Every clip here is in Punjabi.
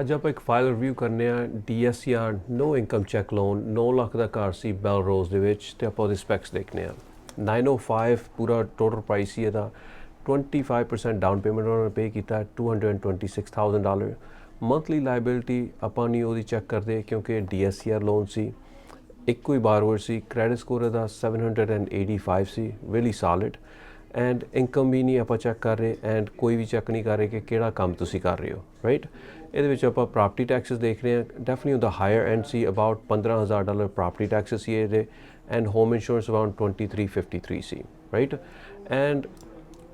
ਅੱਜ ਆਪਾਂ ਇੱਕ ਫਾਈਲ ਰਿਵਿਊ ਕਰਨੇ ਆ DSCR no income check loan 9 lakh ਦਾ ਘਰ ਸੀ ਬੈਲ ਰੋਜ਼ ਦੇ ਵਿੱਚ ਤੇ ਆਪਾਂ ਉਹਦੇ ਸਪੈਕਸ ਦੇਖਨੇ ਆ। 905 ਪੂਰਾ ਟੋਟਲ ਪ੍ਰਾਈਸ ਸੀ ਇਹਦਾ 25% ਡਾਊਨ ਪੇਮੈਂਟ ਉਹਨਾਂ ਨੇ ਪੇ ਕੀਤਾ 226000 ਡਾਲਰ ਮੰਥਲੀ ਲਾਇਬਿਲਿਟੀ ਆਪਾਂ ਨਹੀਂ ਉਹਦੀ ਚੈੱਕ ਕਰਦੇ ਕਿਉਂਕਿ DSCR ਲੋਨ ਸੀ, ਇੱਕੋ ਹੀ ਬਾਰੋਵਰ ਸੀ ਕ੍ਰੈਡਿਟ ਸਕੋਰ ਇਹਦਾ 785 ਸੀ ਰੀਲੀ ਸੋਲਿਡ ਐਂਡ ਇਨਕਮ ਵੀ ਨਹੀਂ ਆਪਾਂ ਚੈੱਕ ਕਰ ਰਹੇ ਐਂਡ ਕੋਈ ਵੀ ਚੈੱਕ ਨਹੀਂ ਕਰ ਰਹੇ ਕਿ ਕਿਹੜਾ ਕੰਮ ਤੁਸੀਂ ਕਰ ਰਹੇ ਹੋ ਰਾਈਟ ਇਹਦੇ ਵਿੱਚ ਆਪਾਂ ਪ੍ਰਾਪਰਟੀ ਟੈਕਸਸ ਦੇਖ ਰਹੇ ਹਾਂ ਡੈਫੀਨਿਟਲੀ ਉਹਦਾ ਹਾਇਰ ਐਂਡ ਸੀ ਅਬਾਊਟ 15000 ਡਾਲਰ ਪ੍ਰਾਪਰਟੀ ਟੈਕਸਸ ਸੀ ਇਹਦੇ ਐਂਡ ਹੋਮ ਇੰਸ਼ੋਰੈਂਸ ਅਰਾਊਂਡ 2353 ਸੀ ਰਾਈਟ ਐਂਡ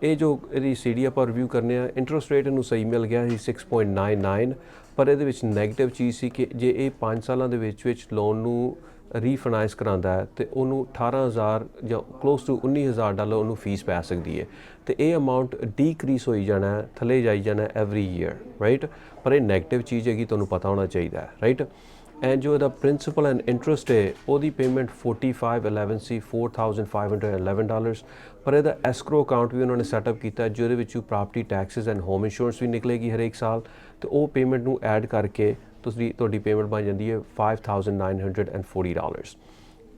ਇਹ ਜੋ ਇਹਦੀ ਸੀਡੀ ਆਪਾਂ ਰਿਵਿਊ ਕਰਨੇ ਆ ਇੰਟਰਸਟ ਰੇਟ ਇਹਨੂੰ ਸਹੀ ਮਿਲ ਗਿਆ ਸੀ 6.99 ਪਰ ਇਹਦੇ ਵਿੱਚ 네ਗੇਟਿਵ ਚੀਜ਼ ਸੀ ਕਿ ਜੇ ਇਹ 5 ਸਾਲਾਂ ਦੇ ਵਿੱਚ ਵਿੱਚ ਲੋਨ ਨੂੰ ਰੀਫਾਈਨਾਂਸ ਕਰਾਂਦਾ ਹੈ ਤੇ ਉਹਨੂੰ 18000 ਜਾਂ ਕਲੋਸ ਟੂ 19000 ਡਾਲਰ ਉਹਨੂੰ ਫੀਸ ਪੈ ਸਕਦੀ ਹੈ। ਤੇ ਇਹ ਅਮਾਉਂਟ ਡੀਕਰੀਸ ਹੋਈ ਜਾਣਾ ਹੈ ਥੱਲੇ ਜਾਈ ਜਾਣਾ ਐਵਰੀ ਈਅਰ ਰਾਈਟ ਪਰ ਇਹ 네ਗੇਟਿਵ ਚੀਜ਼ ਹੈਗੀ ਤੁਹਾਨੂੰ ਪਤਾ ਹੋਣਾ ਚਾਹੀਦਾ ਹੈ ਰਾਈਟ ਐਂਡ ਜੋ ਇਹਦਾ ਪ੍ਰਿੰਸੀਪਲ ਐਂਡ ਇੰਟਰਸਟ ਹੈ ਉਹਦੀ ਪੇਮੈਂਟ 4511 ਸੀ 4511 ਡਾਲਰਸ ਪਰ ਇਹਦਾ ਐਸਕਰੋ ਅਕਾਊਂਟ ਵੀ ਉਹਨਾਂ ਨੇ ਸੈਟਅਪ ਕੀਤਾ ਹੈ, ਜਿਹਦੇ ਵਿੱਚੋਂ property taxes and home insurance ਵੀ ਨਿਕਲੇਗੀ ਹਰੇਕ ਸਾਲ। ਤੇ ਉਹ ਪੇਮੈਂਟ ਨੂੰ ਐਡ ਕਰਕੇ ਤੁਸੀਂ ਤੁਹਾਡੀ ਪੇਮੈਂਟ ਬਣ ਜਾਂਦੀ ਹੈ 5940 ਡਾਲਰਸ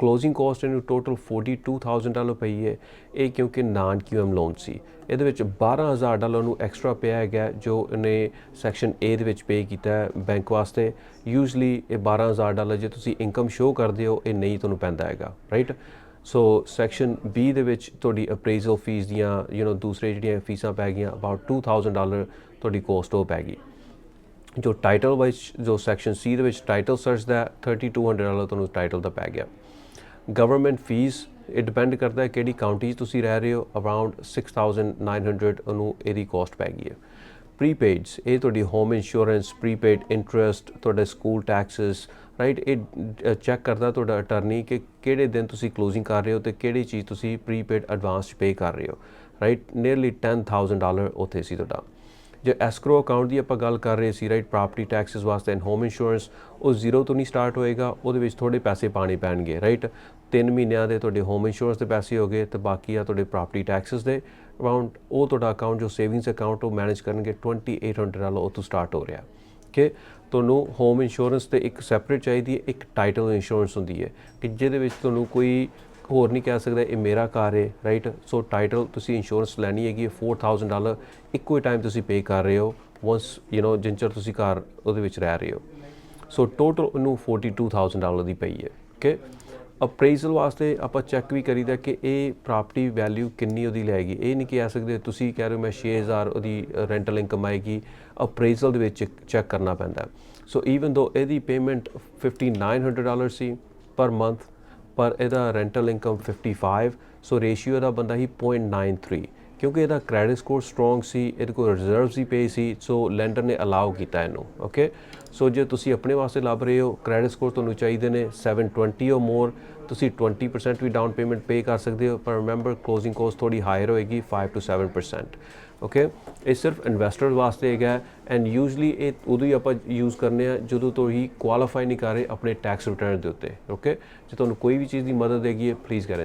ਕਲੋਜ਼ਿੰਗ ਕਾਸਟ ਇਹਨੂੰ ਟੋਟਲ 42000 ਡਾਲਰ ਪਈ ਹੈ। ਇਹ ਕਿਉਂਕਿ ਨਾਨ ਕਿਊਐਮ ਲੋਨ ਸੀ। ਇਹਦੇ ਵਿੱਚ 12000 ਡਾਲਰ ਨੂੰ ਐਕਸਟਰਾ ਪਿਆ ਹੈਗਾ, ਜੋ ਇਹਨੇ ਸੈਕਸ਼ਨ A ਦੇ ਵਿੱਚ ਪੇ ਕੀਤਾ ਹੈ ਬੈਂਕ ਵਾਸਤੇ। ਯੂਜੂਲੀ ਇਹ 12000 ਡਾਲਰ ਜੇ ਤੁਸੀਂ ਇਨਕਮ ਸ਼ੋ ਕਰਦੇ ਹੋ, ਇਹ ਨਹੀਂ ਤੁਹਾਨੂੰ ਪੈਂਦਾ ਹੈਗਾ ਰਾਈਟ ਸੋ ਸੈਕਸ਼ਨ B ਦੇ ਵਿੱਚ ਤੁਹਾਡੀ ਅਪਰੇਜ਼ਲ ਫੀਸ ਦੀਆਂ ਯੂ نو ਦੂਸਰੇ ਜਿਹੜੀਆਂ ਫੀਸਾਂ ਪੈ ਗਈਆਂ ਅਬਾਊਟ 2000 ਡਾਲਰ ਤੁਹਾਡੀ ਕੋਸਟ ਉਹ ਪੈ ਗਈ। ਜੋ ਟਾਈਟਲ ਵਾਈਜ਼ ਜੋ ਸੈਕਸ਼ਨ ਸੀ ਦੇ ਵਿੱਚ ਟਾਈਟਲ ਸਰਚ ਦਾ 3200 ਡਾਲਰ ਤੁਹਾਨੂੰ ਟਾਈਟਲ ਦਾ ਪੈ ਗਿਆ। ਗਵਰਨਮੈਂਟ ਫੀਸ ਇਹ ਡਿਪੈਂਡ ਕਰਦਾ ਹੈ ਕਿਹੜੀ ਕਾਉਂਟੀ 'ਚ ਤੁਸੀਂ ਰਹਿ ਰਹੇ ਹੋ ਅਰਾਊਂਡ 6900 ਉਹਨੂੰ ਇਹਦੀ ਕਾਸਟ ਪੈ ਗਈ ਹੈ। ਪ੍ਰੀਪੇਡਸ ਇਹ ਤੁਹਾਡੀ ਹੋਮ ਇੰਸ਼ੋਰੈਂਸ ਪ੍ਰੀਪੇਡ ਇੰਟਰਸਟ ਤੁਹਾਡੇ ਸਕੂਲ ਟੈਕਸਸ ਰਾਈਟ ਇਹ ਚੈੱਕ ਕਰਦਾ ਤੁਹਾਡਾ ਅਟਰਨੀ ਕਿ ਕਿਹੜੇ ਦਿਨ ਤੁਸੀਂ ਕਲੋਜ਼ਿੰਗ ਕਰ ਰਹੇ ਹੋ ਤੇ ਕਿਹੜੀ ਚੀਜ਼ ਤੁਸੀਂ ਪ੍ਰੀਪੇਡ ਐਡਵਾਂਸ 'ਚ ਪੇ ਕਰ ਰਹੇ ਹੋ। ਰਾਈਟ ਨੀਅਰਲੀ 10000 ਡਾਲਰ ਉੱਥੇ ਸੀ ਤੁਹਾਡਾ। ਜੇ ਐਸਕਰੋ ਅਕਾਊਂਟ ਦੀ ਆਪਾਂ ਗੱਲ ਕਰ ਰਹੇ ਸੀ ਰਾਈਟ ਪ੍ਰਾਪਰਟੀ ਟੈਕਸਸ ਵਾਸਤੇ ਐਂਡ ਹੋਮ ਇੰਸ਼ੋਰੈਂਸ ਉਹ ਜ਼ੀਰੋ ਤੋਂ ਨਹੀਂ ਸਟਾਰਟ ਹੋਏਗਾ, ਉਹਦੇ ਵਿੱਚ ਥੋੜੇ ਪੈਸੇ ਪਾਣੇ ਪੈਣਗੇ ਰਾਈਟ 3 ਮਹੀਨਿਆਂ ਦੇ ਤੁਹਾਡੇ ਹੋਮ ਇੰਸ਼ੋਰੈਂਸ ਦੇ ਪੈਸੇ ਹੋ ਗਏ, ਤੇ ਬਾਕੀ ਆ ਤੁਹਾਡੇ ਪ੍ਰਾਪਰਟੀ ਟੈਕਸਸ ਦੇ ਅਰਾਊਂਡ ਉਹ ਤੁਹਾਡਾ ਅਕਾਊਂਟ ਜੋ ਸੇਵਿੰਗਸ ਅਕਾਊਂਟ ਉਹ ਮੈਨੇਜ ਕਰਨਗੇ 2800 ਡਾਲਰ ਉਹ ਤੋਂ ਸਟਾਰਟ ਹੋ ਰਿਹਾ। ਕਿ ਤੁਹਾਨੂੰ ਹੋਮ ਇੰਸ਼ੋਰੈਂਸ ਤੇ ਇੱਕ ਸੈਪਰੇਟ ਚਾਹੀਦੀ ਹੈ, ਇੱਕ ਟਾਈਟਲ ਇੰਸ਼ੋਰੈਂਸ ਹੁੰਦੀ ਹੈ, ਕਿ ਜਿਹਦੇ ਵਿੱਚ ਤੁਹਾਨੂੰ ਕੋਈ ਹੋਰ ਨਹੀਂ ਕਹਿ ਸਕਦਾ, ਇਹ ਮੇਰਾ ਕਾਰ ਹੈ ਰਾਈਟ ਸੋ ਟਾਈਟਲ ਤੁਸੀਂ ਇੰਸ਼ੋਰੈਂਸ ਲੈਣੀ ਹੈਗੀ 4000 ਡਾਲਰ ਇੱਕੋ ਹੀ ਟਾਈਮ ਤੁਸੀਂ ਪੇ ਕਰ ਰਹੇ ਹੋ ਵਾਂਸ ਯੂ نو ਜਿੰਚਰ ਤੁਸੀਂ ਕਾਰ ਉਹਦੇ ਵਿੱਚ ਰਹਿ ਰਹੇ ਹੋ। ਸੋ ਟੋਟਲ ਉਹਨੂੰ 42000 ਡਾਲਰ ਦੀ ਪਈ ਹੈ ਓਕੇ ਅਪਰੇਜ਼ਲ ਵਾਸਤੇ ਆਪਾਂ ਚੈੱਕ ਵੀ ਕਰੀਦਾ ਕਿ ਇਹ ਪ੍ਰਾਪਰਟੀ ਵੈਲਿਊ ਕਿੰਨੀ ਉਹਦੀ ਲੈਗੀ ਇਹ ਨਹੀਂ ਕਹਿ ਸਕਦੇ, ਤੁਸੀਂ ਕਹਿ ਰਹੇ ਹੋ ਮੈਂ 6000 ਉਹਦੀ ਰੈਂਟਲ ਇਨਕਮ ਆਏਗੀ ਅਪਰੇਜ਼ਲ ਦੇ ਵਿੱਚ ਚੈੱਕ ਕਰਨਾ ਪੈਂਦਾ। ਸੋ ਈਵਨ ਦੋ ਇਹਦੀ ਪੇਮੈਂਟ 5900 ਡਾਲਰ ਸੀ ਪਰ ਮੰਥ ਪਰ ਇਹਦਾ ਰੈਂਟਲ ਇਨਕਮ 55 ਸੋ ਰੇਸ਼ੀਓ ਦਾ ਬੰਦਾ ਹੀ 0.93 ਕਿਉਂਕਿ ਇਹਦਾ ਕ੍ਰੈਡਿਟ ਸਕੋਰ ਸਟਰੋਂਗ ਸੀ, ਇਹਦੇ ਕੋਲ ਰਿਜ਼ਰਵਸ ਹੀ ਪਏ ਸੀ ਸੋ ਲੈਂਡਰ ਨੇ ਅਲਾਉ ਕੀਤਾ ਇਹਨੂੰ ਓਕੇ ਸੋ ਜੇ ਤੁਸੀਂ ਆਪਣੇ ਵਾਸਤੇ ਲੱਭ ਰਹੇ ਹੋ ਕ੍ਰੈਡਿਟ ਸਕੋਰ ਤੁਹਾਨੂੰ ਚਾਹੀਦੇ ਨੇ 720 অর ਮੋਰ ਤੁਸੀਂ 20% ਵੀ ਡਾਊਨ ਪੇਮੈਂਟ ਪੇ ਕਰ ਸਕਦੇ ਹੋ, ਪਰ ਰਿਮੈਂਬਰ ਕਲੋਜ਼ਿੰਗ ਕੋਸਟ ਥੋੜੀ ਹਾਇਰ ਹੋਏਗੀ 5 ਟੂ 7% ਓਕੇ ਇਹ ਸਿਰਫ ਇਨਵੈਸਟਰ ਵਾਸਤੇ ਹੈਗਾ ਐਂਡ ਯੂਜੂਲੀ ਇਹ ਉਦੋਂ ਹੀ ਆਪਾਂ ਯੂਜ਼ ਕਰਨੇ ਆ ਜਦੋਂ ਤੋਂ ਹੀ ਕੁਆਲੀਫਾਈ ਨਹੀਂ ਕਰ ਰਹੇ ਆਪਣੇ ਟੈਕਸ ਰਿਟਰਨ ਦੇ ਉੱਤੇ ਓਕੇ ਜੇ ਤੁਹਾਨੂੰ ਕੋਈ ਵੀ ਚੀਜ਼ ਦੀ ਮਦਦ ਹੈਗੀ ਹੈ ਪਲੀਜ਼ ਗੈਟ